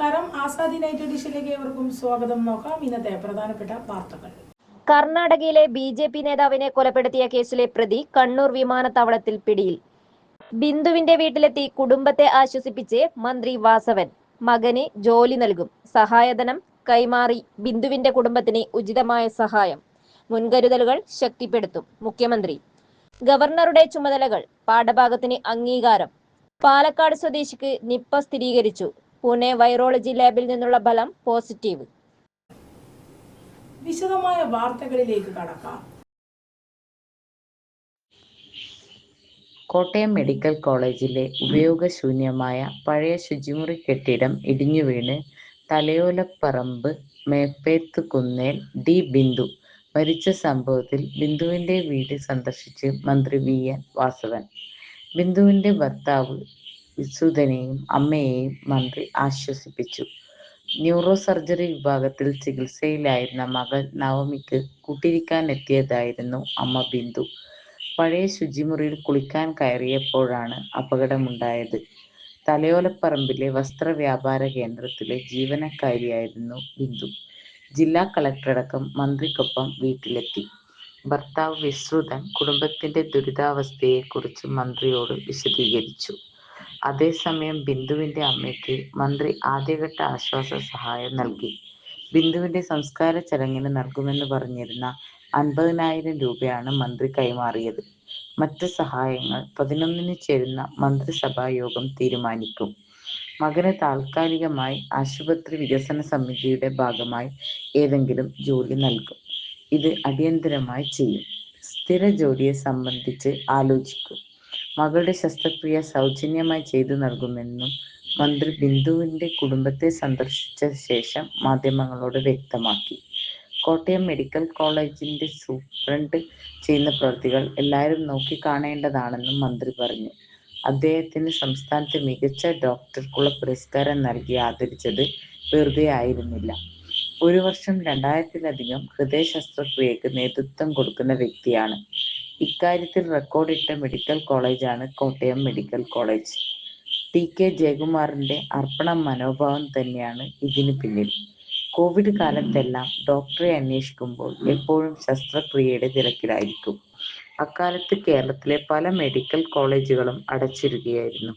നമസ്കാരം. ആസാദി നൈറ്റ് ഡിഷിലേക്ക് ഏവർക്കും സ്വാഗതം. നോക്കാം ഇന്നത്തെ പ്രധാനപ്പെട്ട വാർത്തകൾ. കർണാടകയിലെ ബി ജെ പി നേതാവിനെ കൊലപ്പെടുത്തിയ കേസിലെ പ്രതി കണ്ണൂർ വിമാനത്താവളത്തിൽ പിടിയിൽ. ബിന്ദുവിന്റെ വീട്ടിലെത്തി കുടുംബത്തെ ആശ്വസിപ്പിച്ച് മന്ത്രി വാസവൻ. മകന് ജോലി നൽകും. സഹായധനം കൈമാറി ബിന്ദുവിന്റെ കുടുംബത്തിന് ഉചിതമായ സഹായം. മുൻകരുതലുകൾ ശക്തിപ്പെടുത്തും. മുഖ്യമന്ത്രി. ഗവർണറുടെ ചുമതലകൾ പാഠഭാഗത്തിന് അംഗീകാരം. പാലക്കാട് സ്വദേശിക്ക് നിപ്പ സ്ഥിരീകരിച്ചു. പൂനെ വൈറോളജി ലാബിൽ നിന്നുള്ള ഫലം പോസിറ്റീവ്. വിശദമായ വാർത്തകളിലേക്ക് കടക്കാം. കോട്ടയം മെഡിക്കൽ കോളേജിലെ ഉപയോഗശൂന്യമായ പഴയ ശുചിമുറി കെട്ടിടം ഇടിഞ്ഞുവീണ് തലയോലപ്പറമ്പ് മേപ്പേത്ത് കുന്നേൽ ഡി ബിന്ദു മരിച്ച സംഭവത്തിൽ ബിന്ദുവിന്റെ വീട് സന്ദർശിച്ച് മന്ത്രി വി എൻ വാസവൻ. ബിന്ദുവിന്റെ ഭർത്താവ് വിസുധനെയും അമ്മയെയും മന്ത്രി ആശ്വസിപ്പിച്ചു. ന്യൂറോ സർജറി വിഭാഗത്തിൽ ചികിത്സയിലായിരുന്ന മകൾ നവമിക്ക് കൂട്ടിരിക്കാനെത്തിയതായിരുന്നു അമ്മ ബിന്ദു. പഴയ ശുചിമുറിയിൽ കുളിക്കാൻ കയറിയപ്പോഴാണ് അപകടമുണ്ടായത്. തലയോലപ്പറമ്പിലെ വസ്ത്രവ്യാപാര കേന്ദ്രത്തിലെ ജീവനക്കാരിയായിരുന്നു ബിന്ദു. ജില്ലാ കളക്ടറടക്കം മന്ത്രിക്കൊപ്പം വീട്ടിലെത്തി. ഭർത്താവ് വിശ്രുതൻ കുടുംബത്തിന്റെ ദുരിതാവസ്ഥയെക്കുറിച്ച് മന്ത്രിയോട് വിശദീകരിച്ചു. അതേസമയം ബിന്ദുവിന്റെ അമ്മയ്ക്ക് മന്ത്രി ആദ്യഘട്ട ആശ്വാസ സഹായം നൽകി. ബിന്ദുവിന്റെ സംസ്കാര ചടങ്ങിന് നൽകുമെന്ന് പറഞ്ഞിരുന്ന അൻപതിനായിരം രൂപയാണ് മന്ത്രി കൈമാറിയത്. മറ്റ് സഹായങ്ങൾ പതിനൊന്നിന് ചേരുന്ന മന്ത്രിസഭാ യോഗം തീരുമാനിക്കും. മകന് താൽക്കാലികമായി ആശുപത്രി വികസന സമിതിയുടെ ഭാഗമായി ഏതെങ്കിലും ജോലി നൽകും. ഇത് അടിയന്തരമായി ചെയ്യും. സ്ഥിര ജോലിയെ സംബന്ധിച്ച് ആലോചിക്കും. മകളുടെ ശസ്ത്രക്രിയ സൗജന്യമായി ചെയ്തു നൽകുമെന്നും മന്ത്രി ബിന്ദുവിന്റെ കുടുംബത്തെ സന്ദർശിച്ച ശേഷം മാധ്യമങ്ങളോട് വ്യക്തമാക്കി. കോട്ടയം മെഡിക്കൽ കോളേജിന്റെ സൂപ്രണ്ട് ചെയ്യുന്ന പ്രവൃത്തികൾ എല്ലാവരും നോക്കിക്കാണേണ്ടതാണെന്നും മന്ത്രി പറഞ്ഞു. അദ്ദേഹത്തിന് സംസ്ഥാനത്തെ മികച്ച ഡോക്ടർക്കുള്ള പുരസ്കാരം നൽകി ആദരിച്ചത് വെറുതെ ആയിരുന്നില്ല. ഒരു വർഷം രണ്ടായിരത്തിലധികം ഹൃദയ ശസ്ത്രക്രിയക്ക് നേതൃത്വം കൊടുക്കുന്ന വ്യക്തിയാണ്. ഇക്കാര്യത്തിൽ റെക്കോർഡിട്ട മെഡിക്കൽ കോളേജാണ് Kottayam medical college T K ജയകുമാറിന്റെ അർപ്പണ മനോഭാവം തന്നെയാണ് ഇതിന് പിന്നിൽ. കോവിഡ് കാലത്തെല്ലാം ഡോക്ടറെ അന്വേഷിക്കുമ്പോൾ എപ്പോഴും ശസ്ത്രക്രിയയുടെ തിരക്കിലായിരിക്കും. അക്കാലത്ത് കേരളത്തിലെ പല മെഡിക്കൽ കോളേജുകളും അടച്ചിരുകയായിരുന്നു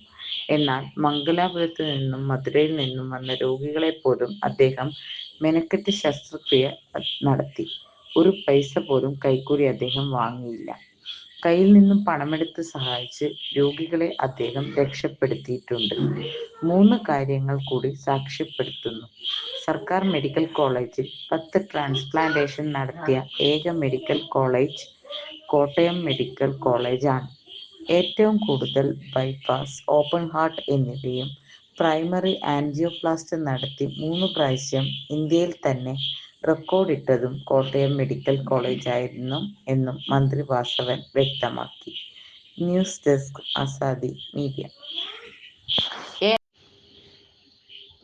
എന്നാൽ മംഗലാപുരത്ത് നിന്നും മധുരയിൽ നിന്നും വന്ന രോഗികളെ പോലും അദ്ദേഹം മെനക്കെട്ട് ശസ്ത്രക്രിയ നടത്തി. ഒരു പൈസ പോലും കൈക്കൂലി അദ്ദേഹം വാങ്ങിയില്ല. കയ്യിൽ നിന്നും പണമെടുത്ത് സഹായിച്ച് രോഗികളെ അദ്ദേഹം രക്ഷപ്പെടുത്തിയിട്ടുണ്ട്. മൂന്ന് കാര്യങ്ങൾ കൂടി സാക്ഷ്യപ്പെടുത്തുന്നു. സർക്കാർ മെഡിക്കൽ കോളേജിൽ പത്ത് ട്രാൻസ്പ്ലാന്റേഷൻ നടത്തിയ ഏക മെഡിക്കൽ കോളേജ് കോട്ടയം മെഡിക്കൽ കോളേജാണ്. ഏറ്റവും കൂടുതൽ ബൈപ്പാസ് ഓപ്പൺ ഹാർട്ട് എന്നിവയും പ്രൈമറി ആൻജിയോപ്ലാസ്റ്റ് നടത്തി മൂന്ന് പ്രാവശ്യം ഇന്ത്യയിൽ തന്നെ റെക്കോർഡിട്ടതും കോട്ടയം മെഡിക്കൽ കോളേജ് ആയിരുന്നു എന്നും മന്ത്രി വാസവൻ വ്യക്തമാക്കി. News desk Azadi media.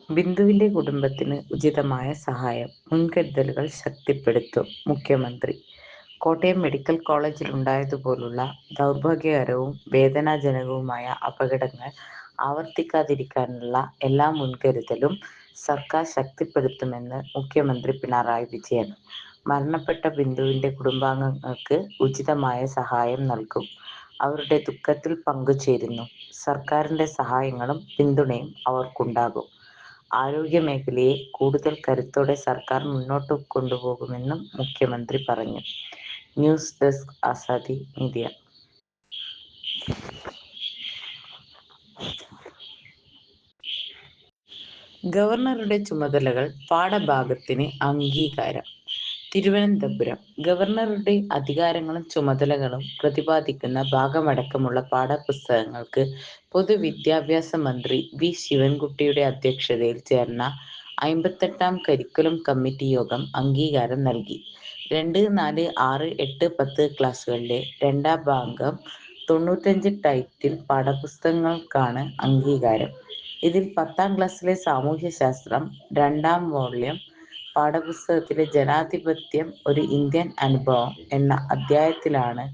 ബിന്ദുവിന്റെ കുടുംബത്തിന് ഉചിതമായ സഹായം മുൻകരുതലുകൾ ശക്തിപ്പെടുത്തും മുഖ്യമന്ത്രി. കോട്ടയം മെഡിക്കൽ കോളേജിൽ ഉണ്ടായതുപോലുള്ള ദൗർഭാഗ്യകരവും വേദനാജനകവുമായ അപകടങ്ങൾ ആവർത്തിക്കാതിരിക്കാനുള്ള എല്ലാ മുൻകരുതലും സർക്കാർ ശക്തിപ്പെടുത്തുമെന്ന് മുഖ്യമന്ത്രി പിണറായി വിജയൻ. മരണപ്പെട്ട ബിന്ദുവിന്റെ കുടുംബാംഗങ്ങൾക്ക് ഉചിതമായ സഹായം നൽകും. അവരുടെ ദുഃഖത്തിൽ പങ്കുചേരുന്നു. സർക്കാരിന്റെ സഹായങ്ങളും പിന്തുണയും അവർക്കുണ്ടാകും. ആരോഗ്യ മേഖലയെ കൂടുതൽ കരുത്തോടെ സർക്കാർ മുന്നോട്ട് കൊണ്ടുപോകുമെന്നും മുഖ്യമന്ത്രി പറഞ്ഞു. News desk Azadi media. ഗവർണറുടെ ചുമതലകൾ പാഠഭാഗത്തിന് അംഗീകാരം. തിരുവനന്തപുരം ഗവർണറുടെ അധികാരങ്ങളും ചുമതലകളും പ്രതിപാദിക്കുന്ന ഭാഗമടക്കമുള്ള പാഠപുസ്തകങ്ങൾക്ക് പൊതുവിദ്യാഭ്യാസ മന്ത്രി വി. ശിവൻകുട്ടിയുടെ അധ്യക്ഷതയിൽ ചേർന്ന അമ്പത്തെട്ടാം കരിക്കുലം കമ്മിറ്റി യോഗം അംഗീകാരം നൽകി. രണ്ട് നാല് ആറ് എട്ട് പത്ത് ക്ലാസ്സുകളിലെ രണ്ടാം ഭാഗം തൊണ്ണൂറ്റഞ്ച് ടൈറ്റിൽ പാഠപുസ്തകങ്ങൾക്കാണ് അംഗീകാരം. ഇതിൽ പത്താം ക്ലാസ്സിലെ സാമൂഹ്യശാസ്ത്രം രണ്ടാം വോള്യം പാഠപുസ്തകത്തിലെ ജനാധിപത്യം ഒരു ഇന്ത്യൻ അനുഭവം എന്ന അധ്യായത്തിലാണ്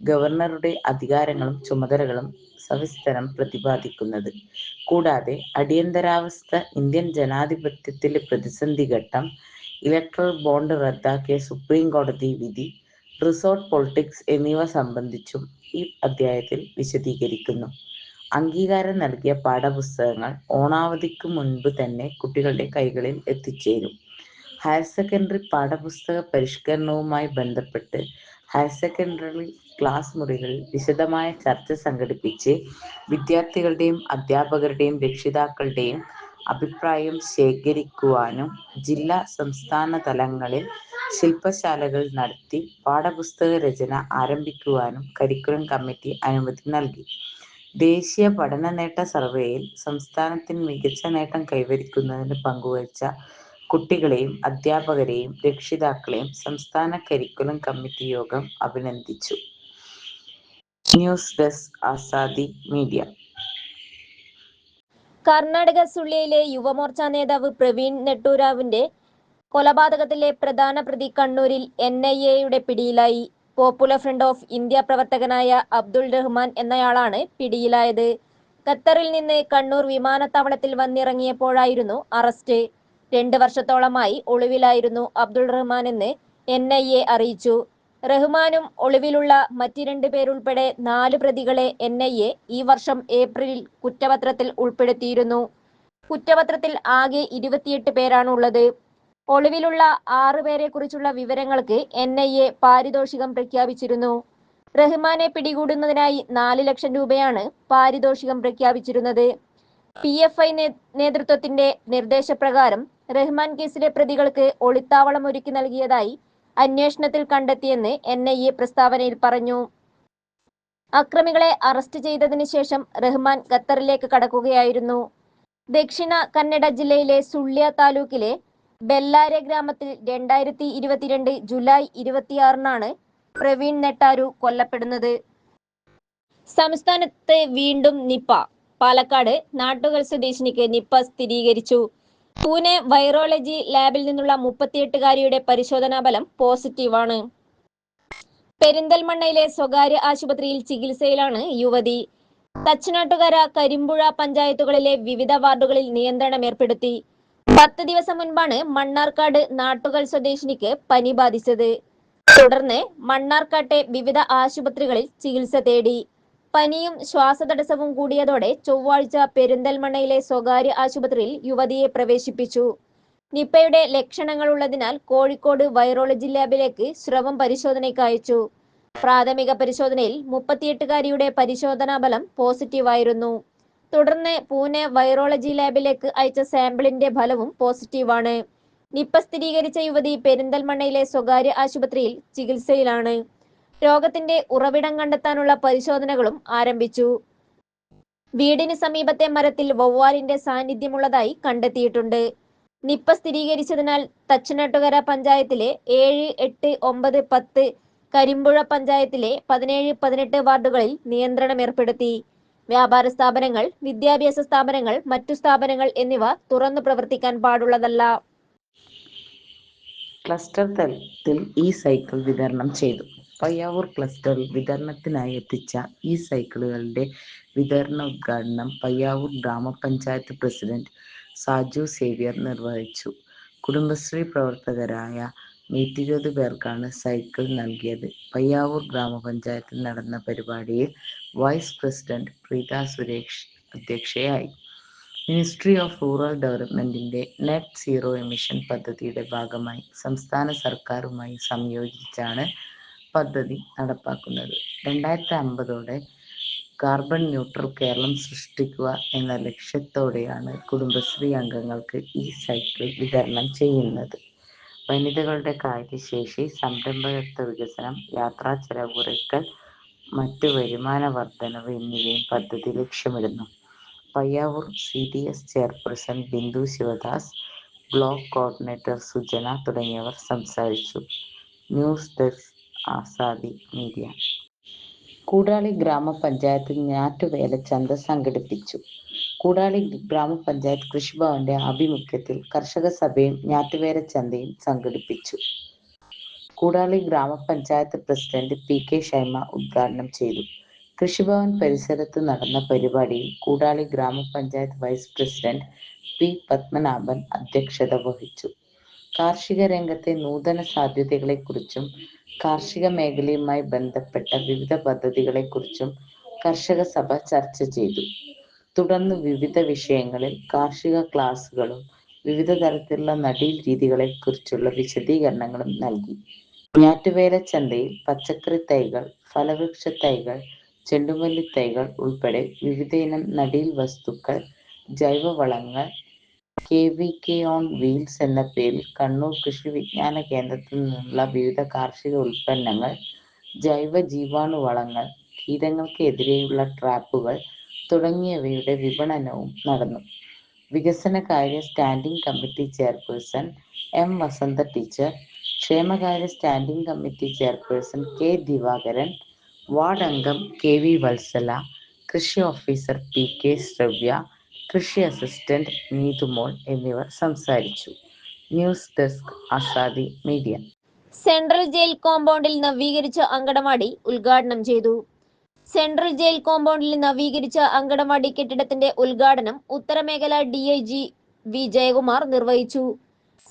ഗവർണറുടെ അധികാരങ്ങളും ചുമതലകളും സവിസ്തരം പ്രതിപാദിക്കുന്നത്. കൂടാതെ അടിയന്തരാവസ്ഥ ഇന്ത്യൻ ജനാധിപത്യത്തിലെ പ്രതിസന്ധി ഘട്ടം ഇലക്ട്രൽ ബോണ്ട് റദ്ദാക്കിയ സുപ്രീം കോടതി വിധി റിസോർട്ട് പൊളിറ്റിക്സ് എന്നിവ സംബന്ധിച്ചും ഈ അധ്യായത്തിൽ വിശദീകരിക്കുന്നു. അംഗീകാരം നൽകിയ പാഠപുസ്തകങ്ങൾ ഓണാവധിക്ക് മുൻപ് തന്നെ കുട്ടികളുടെ കൈകളിൽ എത്തിച്ചേരും. ഹയർ സെക്കൻഡറി പാഠപുസ്തക പരിഷ്കരണവുമായി ബന്ധപ്പെട്ട് ഹയർ സെക്കൻഡറി ക്ലാസ് മുറികളിൽ വിശദമായ ചർച്ച സംഘടിപ്പിച്ച് വിദ്യാർത്ഥികളുടെയും അധ്യാപകരുടെയും രക്ഷിതാക്കളുടെയും അഭിപ്രായം ശേഖരിക്കുവാനും ജില്ലാ സംസ്ഥാന തലങ്ങളിൽ ശില്പശാലകൾ നടത്തി പാഠപുസ്തക രചന ആരംഭിക്കുവാനും കരിക്കുലം കമ്മിറ്റി അനുമതി നൽകി. ദേശീയ പഠന നേട്ട സർവേയിൽ സംസ്ഥാനത്തിന് മികച്ച നേട്ടം കൈവരിക്കുന്നതിന് പങ്കുവച്ച കുട്ടികളെയും അധ്യാപകരെയും രക്ഷിതാക്കളെയും സംസ്ഥാന കരിക്കുലം കമ്മിറ്റി യോഗം അഭിനന്ദിച്ചു. News desk Azadi media. Karnataka സുള്ളിയിലെ Yuva Morcha നേതാവ് പ്രവീൺ നെട്ടൂരാവിന്റെ കൊലപാതകത്തിലെ പ്രധാന പ്രതി കണ്ണൂരിൽ എൻ ഐ എയുടെ പിടിയിലായി. പോപ്പുലർ ഫ്രണ്ട് ഓഫ് ഇന്ത്യ പ്രവർത്തകനായ അബ്ദുൾ റഹ്മാൻ എന്നയാളാണ് പിടിയിലായത്. ഖത്തറിൽ നിന്ന് കണ്ണൂർ വിമാനത്താവളത്തിൽ വന്നിറങ്ങിയപ്പോഴായിരുന്നു അറസ്റ്റ്. രണ്ട് വർഷത്തോളമായി ഒളിവിലായിരുന്നു അബ്ദുൾ റഹ്മാൻ എന്ന് എൻ ഐ എ അറിയിച്ചു. റഹ്മാനും ഒളിവിലുള്ള മറ്റ് രണ്ട് പേരുൾപ്പെടെ നാല് പ്രതികളെ എൻ ഐ എ ഈ വർഷം ഏപ്രിലിൽ കുറ്റപത്രത്തിൽ ഉൾപ്പെടുത്തിയിരുന്നു. കുറ്റപത്രത്തിൽ ആകെ ഇരുപത്തിയെട്ട് പേരാണുള്ളത്. ഒളിവിലുള്ള ആറുപേരെ കുറിച്ചുള്ള വിവരങ്ങൾക്ക് എൻ ഐ എ പാരിതോഷികം പ്രഖ്യാപിച്ചിരുന്നു. റഹ്മാനെ പിടികൂടുന്നതിനായി നാല് ലക്ഷം രൂപയാണ് പാരിതോഷികം പ്രഖ്യാപിച്ചിരുന്നത്. പി എഫ് ഐ നേതൃത്വത്തിന്റെ നിർദ്ദേശപ്രകാരം റഹ്മാൻ കേസിലെ പ്രതികൾക്ക് ഒളിത്താവളം ഒരുക്കി നൽകിയതായി അന്വേഷണത്തിൽ കണ്ടെത്തിയെന്ന് എൻ ഐ എ പ്രസ്താവനയിൽ പറഞ്ഞു. അക്രമികളെ അറസ്റ്റ് ചെയ്തതിനു ശേഷം റഹ്മാൻ ഖത്തറിലേക്ക് കടക്കുകയായിരുന്നു. ദക്ഷിണ കന്നഡ ജില്ലയിലെ സുള്ളിയ താലൂക്കിലെ ബെല്ലാരെ ഗ്രാമത്തിൽ രണ്ടായിരത്തി ഇരുപത്തിരണ്ട് ജൂലൈ ഇരുപത്തിയാറിനാണ് പ്രവീൺ നെട്ടാരു കൊല്ലപ്പെടുന്നത്. സംസ്ഥാനത്ത് വീണ്ടും നിപ്പ. പാലക്കാട് നാട്ടുകൽ സ്വദേശിനിക്ക് നിപ്പ സ്ഥിരീകരിച്ചു. പൂനെ വൈറോളജി ലാബിൽ നിന്നുള്ള മുപ്പത്തിയെട്ടുകാരിയുടെ പരിശോധനാ ഫലം പോസിറ്റീവാണ്. പെരിന്തൽമണ്ണയിലെ സ്വകാര്യ ആശുപത്രിയിൽ ചികിത്സയിലാണ് യുവതി. തച്ചനാട്ടുകര കരിമ്പുഴ പഞ്ചായത്തുകളിലെ വിവിധ വാർഡുകളിൽ നിയന്ത്രണം ഏർപ്പെടുത്തി. പത്ത് ദിവസം മുൻപാണ് മണ്ണാർക്കാട് നാട്ടുകൽ സ്വദേശിനിക്ക് പനി ബാധിച്ചത്. തുടർന്ന് മണ്ണാർക്കാട്ടെ വിവിധ ആശുപത്രികളിൽ ചികിത്സ തേടി. പനിയും ശ്വാസതടസ്സവും കൂടിയതോടെ ചൊവ്വാഴ്ച പെരിന്തൽമണ്ണയിലെ സ്വകാര്യ ആശുപത്രിയിൽ യുവതിയെ പ്രവേശിപ്പിച്ചു. നിപ്പയുടെ ലക്ഷണങ്ങളുള്ളതിനാൽ കോഴിക്കോട് വൈറോളജി ലാബിലേക്ക് സ്രവം പരിശോധനയ്ക്ക് അയച്ചു. പ്രാഥമിക പരിശോധനയിൽ മുപ്പത്തിയെട്ടുകാരിയുടെ പരിശോധനാ ഫലം പോസിറ്റീവായിരുന്നു. തുടർന്ന് പൂനെ വൈറോളജി ലാബിലേക്ക് അയച്ച സാമ്പിളിന്റെ ഫലവും പോസിറ്റീവാണ് നിപ്പ സ്ഥിരീകരിച്ച യുവതി പെരിന്തൽമണ്ണയിലെ സ്വകാര്യ ആശുപത്രിയിൽ ചികിത്സയിലാണ്. രോഗത്തിന്റെ ഉറവിടം കണ്ടെത്താനുള്ള പരിശോധനകളും ആരംഭിച്ചു. വീടിന് സമീപത്തെ മരത്തിൽ വവ്വാലിന്റെ സാന്നിധ്യമുള്ളതായി കണ്ടെത്തിയിട്ടുണ്ട്. നിപ്പ സ്ഥിരീകരിച്ചതിനാൽ തച്ചനാട്ടുകര പഞ്ചായത്തിലെ ഏഴ് എട്ട് ഒമ്പത് പത്ത് കരിമ്പുഴ പഞ്ചായത്തിലെ പതിനേഴ് പതിനെട്ട് വാർഡുകളിൽ നിയന്ത്രണം ഏർപ്പെടുത്തി. വ്യാപാര സ്ഥാപനങ്ങൾ വിദ്യാഭ്യാസ സ്ഥാപനങ്ങൾ മറ്റു സ്ഥാപനങ്ങൾ എന്നിവ തുറന്നു പ്രവർത്തിക്കാൻ പാടുള്ളതല്ല. ക്ലസ്റ്റർ തലത്തിൽ ഈ സൈക്കിൾ വിതരണം ചെയ്തു. പയ്യാവൂർ ക്ലസ്റ്ററിൽ വിതരണത്തിനായി എത്തിച്ച ഈ സൈക്കിളുകളുടെ വിതരണ ഉദ്ഘാടനം പയ്യാവൂർ ഗ്രാമപഞ്ചായത്ത് പ്രസിഡന്റ് സാജു സേവ്യർ നിർവഹിച്ചു. കുടുംബശ്രീ പ്രവർത്തകരായ നൂറ്റിരുപത് പേർക്കാണ് സൈക്കിൾ നൽകിയത്. പയ്യാവൂർ ഗ്രാമപഞ്ചായത്തിൽ നടന്ന പരിപാടിയിൽ വൈസ് പ്രസിഡന്റ് പ്രീത സുരേഷ് അധ്യക്ഷയായി. മിനിസ്ട്രി ഓഫ് റൂറൽ ഡെവലപ്മെന്റിന്റെ നെറ്റ് സീറോ എമിഷൻ പദ്ധതിയുടെ ഭാഗമായി സംസ്ഥാന സർക്കാരുമായി സംയോജിച്ചാണ് പദ്ധതി നടപ്പാക്കുന്നത്. രണ്ടായിരത്തി അമ്പതോടെ കാർബൺ ന്യൂട്രൽ കേരളം സൃഷ്ടിക്കുക എന്ന ലക്ഷ്യത്തോടെയാണ് കുടുംബശ്രീ അംഗങ്ങൾക്ക് ഈ സൈക്കിൾ വിതരണം ചെയ്യുന്നത്. വനിതകളുടെ കാര്യശേഷി സംരംഭകത്വ വികസനം യാത്രാ ചെലവ് കുറയ്ക്കൽ മറ്റു വരുമാന വർധനവ് എന്നിവയും പദ്ധതി ലക്ഷ്യമിടുന്നു. Payyavoor C D S chairperson Bindu Sivadas block coordinator Sujana തുടങ്ങിയവർ സംസാരിച്ചു. News desk Azadi media. Koodali ഗ്രാമപഞ്ചായത്ത് ഞാറ്റുവേല ചന്ത സംഘടിപ്പിച്ചു. കൂടാളി ഗ്രാമപഞ്ചായത്ത് കൃഷിഭവന്റെ ആഭിമുഖ്യത്തിൽ കർഷക സഭയും ഞാറ്റുവേല ചന്തയും സംഘടിപ്പിച്ചു. കൂടാളി ഗ്രാമപഞ്ചായത്ത് പ്രസിഡന്റ് പി കെ ഷൈമ ഉദ്ഘാടനം ചെയ്തു. കൃഷിഭവൻ പരിസരത്ത് നടന്ന പരിപാടിയിൽ കൂടാളി ഗ്രാമപഞ്ചായത്ത് വൈസ് പ്രസിഡന്റ് പി പത്മനാഭൻ അധ്യക്ഷത വഹിച്ചു. കാർഷിക രംഗത്തെ നൂതന സാധ്യതകളെക്കുറിച്ചും കാർഷിക മേഖലയുമായി ബന്ധപ്പെട്ട വിവിധ പദ്ധതികളെക്കുറിച്ചും കർഷക സഭ ചർച്ച ചെയ്തു. തുടർന്ന് വിവിധ വിഷയങ്ങളിൽ കാർഷിക ക്ലാസുകളും വിവിധ തരത്തിലുള്ള നടീൽ രീതികളെ കുറിച്ചുള്ള വിശദീകരണങ്ങളും നൽകി. ഞാറ്റുവേല ചന്തയിൽ പച്ചക്കറി തൈകൾ ഫലവൃക്ഷ തൈകൾ ചെണ്ടുമല്ലി തൈകൾ ഉൾപ്പെടെ വിവിധ ഇനം നടീൽ വസ്തുക്കൾ ജൈവവളങ്ങൾ K V K on wheels എന്ന പേരിൽ കണ്ണൂർ കൃഷി വിജ്ഞാന കേന്ദ്രത്തിൽ നിന്നുള്ള വിവിധ കാർഷിക ഉൽപ്പന്നങ്ങൾ ജൈവ ജീവാണു വളങ്ങൾ കീടങ്ങൾക്ക് എതിരെയുള്ള ട്രാപ്പുകൾ തുടങ്ങിയവയുടെ വിപണനവും നടന്നു. വികസനകാര്യ standing committee chairperson M Vasantha teacher ക്ഷേമകാര്യ standing committee chairperson K Divakaran ward അംഗം കെ വി വത്സല കൃഷി ഓഫീസർ പി കെ ശ്രവ്യ കൃഷി അസിസ്റ്റന്റ് നീതുമോൾ എന്നിവർ സംസാരിച്ചു. News desk Azadi media. Central jail കോമ്പൗണ്ടിൽ നവീകരിച്ച അങ്കണവാടി ഉദ്ഘാടനം ചെയ്തു. സെൻട്രൽ ജയിൽ കോമ്പൗണ്ടിൽ നവീകരിച്ച അങ്കണവാടി കെട്ടിടത്തിന്റെ ഉദ്ഘാടനം ഉത്തരമേഖല D I G V Jayakumar നിർവഹിച്ചു.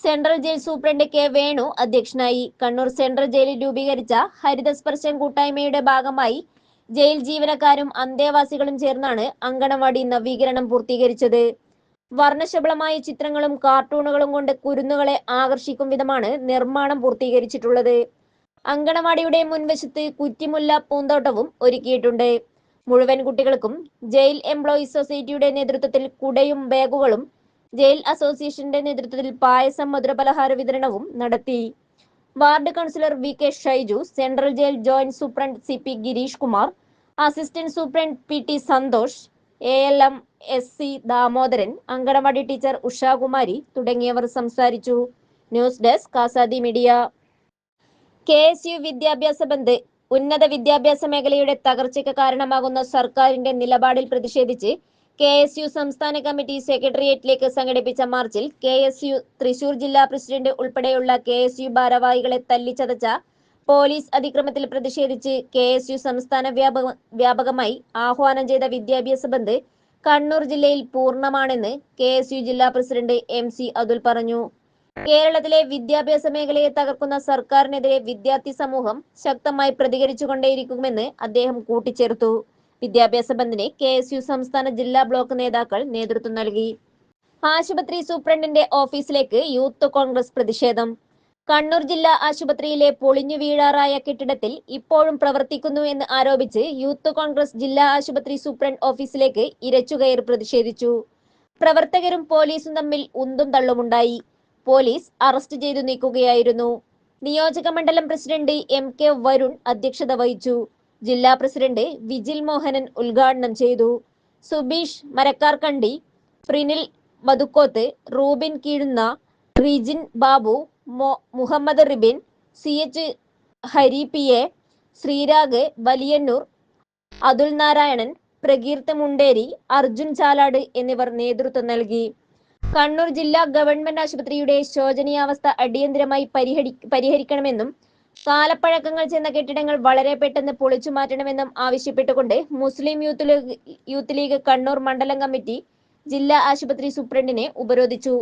Central jail superintendent K Venu അധ്യക്ഷനായി. കണ്ണൂർ സെൻട്രൽ ജയിലിൽ രൂപീകരിച്ച ഹരിതസ്പർശം കൂട്ടായ്മയുടെ ഭാഗമായി ജയിൽ ജീവനക്കാരും അന്തേവാസികളും ചേർന്നാണ് അങ്കണവാടി നവീകരണം പൂർത്തീകരിച്ചത്. വർണശബളമായ ചിത്രങ്ങളും കാർട്ടൂണുകളും കൊണ്ട് കുരുന്നുകളെ ആകർഷിക്കും വിധമാണ് നിർമ്മാണം പൂർത്തീകരിച്ചിട്ടുള്ളത്. അങ്കണവാടിയുടെ മുൻവശത്ത് കുറ്റിമുല്ല പൂന്തോട്ടവും ഒരുക്കിയിട്ടുണ്ട്. മുഴുവൻ കുട്ടികൾക്കും ജയിൽ എംപ്ലോയീസ് സൊസൈറ്റിയുടെ നേതൃത്വത്തിൽ കുടയും ബാഗുകളും ജയിൽ അസോസിയേഷന്റെ നേതൃത്വത്തിൽ പായസം മധുരപലഹാര വിതരണവും നടത്തി. Ward councillor V K Shaiju central jail joint superintendent C P Girish Kumar assistant superintendent P T Santhosh A L M S C Damodaran anganwadi teacher Ushakumari തുടങ്ങിയവർ സംസാരിച്ചു. News desk Azadi media. K S U വിദ്യാഭ്യാസ ബന്ദ് ഉന്നത വിദ്യാഭ്യാസ മേഖലയുടെ തകർച്ചയ്ക്ക് കാരണമാകുന്ന സർക്കാരിന്റെ നിലപാടിൽ പ്രതിഷേധിച്ച് കെ എസ് യു സംസ്ഥാന കമ്മിറ്റി സെക്രട്ടേറിയറ്റിലേക്ക് സംഘടിപ്പിച്ച മാർച്ചിൽ കെ എസ് യു തൃശൂർ ജില്ലാ പ്രസിഡന്റ് ഉൾപ്പെടെയുള്ള കെ എസ് യു ഭാരവാഹികളെ തല്ലിച്ചതച്ച പോലീസ് അതിക്രമത്തിൽ പ്രതിഷേധിച്ച് കെ എസ് യു സംസ്ഥാന വ്യാപക വ്യാപകമായി ആഹ്വാനം ചെയ്ത വിദ്യാഭ്യാസ ബന്ദ് കണ്ണൂർ ജില്ലയിൽ പൂർണമാണെന്ന് കെ എസ് യു ജില്ലാ പ്രസിഡന്റ് എം സി അതുൽ പറഞ്ഞു. കേരളത്തിലെ വിദ്യാഭ്യാസ മേഖലയെ തകർക്കുന്ന സർക്കാരിനെതിരെ വിദ്യാർത്ഥി സമൂഹം ശക്തമായി പ്രതികരിച്ചുകൊണ്ടേയിരിക്കുമെന്ന് അദ്ദേഹം കൂട്ടിച്ചേർത്തു. വിദ്യാഭ്യാസ ബന്ദിന് കെ എസ് യു സംസ്ഥാന ജില്ലാ ബ്ലോക്ക് നേതാക്കൾ നേതൃത്വം നൽകി. ആശുപത്രി സൂപ്രണ്ടിന്റെ ഓഫീസിലേക്ക് യൂത്ത് കോൺഗ്രസ് പ്രതിഷേധം. കണ്ണൂർ ജില്ലാ ആശുപത്രിയിലെ പൊളിഞ്ഞു വീഴാറായ കെട്ടിടത്തിൽ ഇപ്പോഴും പ്രവർത്തിക്കുന്നു എന്ന് ആരോപിച്ച് യൂത്ത് കോൺഗ്രസ് ജില്ലാ ആശുപത്രി സൂപ്രണ്ട് ഓഫീസിലേക്ക് ഇരച്ചുകയർ പ്രതിഷേധിച്ചു. പ്രവർത്തകരും പോലീസും തമ്മിൽ ഉന്തും തള്ളുമുണ്ടായി. പോലീസ് അറസ്റ്റ് ചെയ്തു നീക്കുകയായിരുന്നു. നിയോജക മണ്ഡലം പ്രസിഡന്റ് എം കെ വരുൺ അധ്യക്ഷത വഹിച്ചു. ജില്ലാ പ്രസിഡന്റ് വിജിൽ മോഹനൻ ഉദ്ഘാടനം ചെയ്തു. Subeesh Marakkarkandi Prinil Madhukoth Rubin Keezhunna Rijin Babu Muhammad Ribin C H Hari P A Sreerag Valiyannur Athul Narayanan Prakeerth Munderi Arjun Chalad എന്നിവർ നേതൃത്വം നൽകി. കണ്ണൂർ ജില്ലാ ഗവൺമെന്റ് ആശുപത്രിയുടെ ശോചനീയാവസ്ഥ അടിയന്തരമായി പരിഹരി പരിഹരിക്കണമെന്നും കാലപ്പഴക്കങ്ങൾ ചെന്ന കെട്ടിടങ്ങൾ വളരെ പെട്ടെന്ന് പൊളിച്ചു മാറ്റണമെന്നും ആവശ്യപ്പെട്ടുകൊണ്ട് Muslim Youth League Youth League Kannur മണ്ഡലം കമ്മിറ്റി ജില്ലാ ആശുപത്രി സൂപ്രണ്ടിനെ ഉപരോധിച്ചു.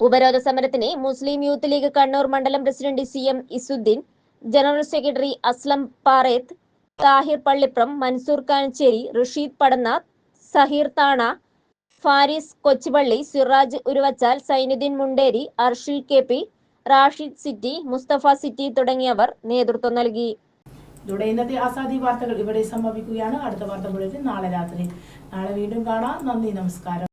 ഉപരോധ സമരത്തിന് മുസ്ലിം യൂത്ത് ലീഗ് കണ്ണൂർ മണ്ഡലം president C M Isuddin general secretary Aslam Pareth Thahir Pallipram Mansoor Kanchery Rasheed Padannath Saheer Thana Faris Kochupally Siraj Uruvachal Sainuddin Munderi Arshil K P Rashid city Musthafa city തുടങ്ങിയവർ നേതൃത്വം നൽകി. ഇതോടെ ഇന്നത്തെ ആസാദി വാർത്തകൾ ഇവിടെ സംഭവിക്കുകയാണ് അടുത്ത വാർത്ത നാളെ രാത്രി. നാളെ വീണ്ടും കാണാം. നന്ദി നമസ്കാരം.